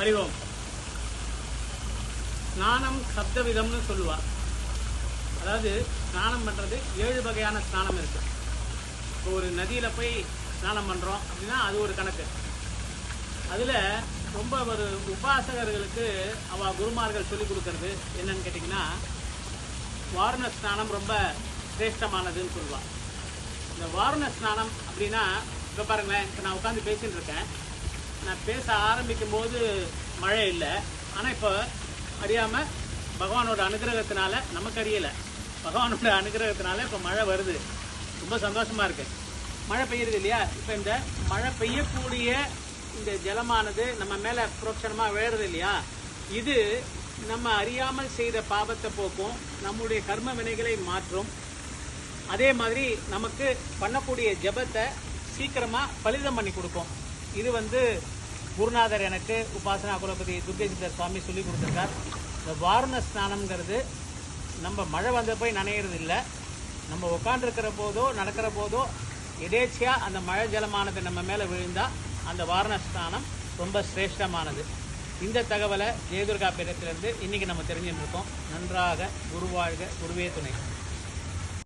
ஹரிவோம் ஸ்நானம் சப்த விதம்னு சொல்லுவா. அதாவது ஸ்நானம் பண்றது ஏழு வகையான ஸ்நானம் இருக்கு. இப்போ ஒரு நதியில போய் ஸ்நானம் பண்றோம் அப்படின்னா அது ஒரு கணக்கு. அதுல ரொம்ப ஒரு உபாசகர்களுக்கு அவ குருமார்கள் சொல்லிக் கொடுக்கறது என்னன்னு கேட்டிங்கன்னா வாரண ஸ்நானம் ரொம்ப சிரேஷ்டமானதுன்னு சொல்லுவாள் இந்த வாரண ஸ்நானம் அப்படின்னா இப்போ பாருங்களேன் இப்போ நான் உட்காந்து பேசிகிட்டு இருக்கேன். பேச ஆரம்பிக்கும் போது மழை இல்லை. ஆனால் இப்போ அறியாம பகவானோட அனுகிரகத்தினால நமக்கு அறியல. பகவானோட அனுகிரகத்தினால இப்போ மழை வருது. ரொம்ப சந்தோஷமா இருக்கு. மழை பெய்யுது இல்லையா? இப்போ இந்த மழை பெய்யக்கூடிய இந்த ஜலமானது நம்ம மேலே புரோட்சணமா விழுறது இல்லையா? இது நம்ம அறியாமல் செய்த பாபத்தை போக்கும் நம்முடைய கர்ம வினைகளை மாற்றும். அதே மாதிரி நமக்கு பண்ணக்கூடிய ஜெபத்தை சீக்கிரமாக பலிதம் பண்ணி கொடுக்கும். இது வந்து குருநாதர் எனக்கு உபாசனா குலபதி துர்கேசிந்தர் சுவாமி சொல்லி கொடுத்துருக்கார். இந்த வாரண ஸ்நானம்ங்கிறது நம்ம மழை வந்த போய் நனையிறது இல்லை. நம்ம உட்காந்துருக்கிற போதோ நடக்கிற போதோ எதேச்சியாக அந்த மழை ஜலமானது நம்ம மேலே விழுந்தால் அந்த வாரண ஸ்நானம் ரொம்ப சிரேஷ்டமானது. இந்த தகவலை ஜெயதுர்கா பீடத்திலிருந்து இன்னைக்கு நம்ம தெரிஞ்சுட்டு இருக்கோம். நன்றாக குருவாழ்க குருவே துணை.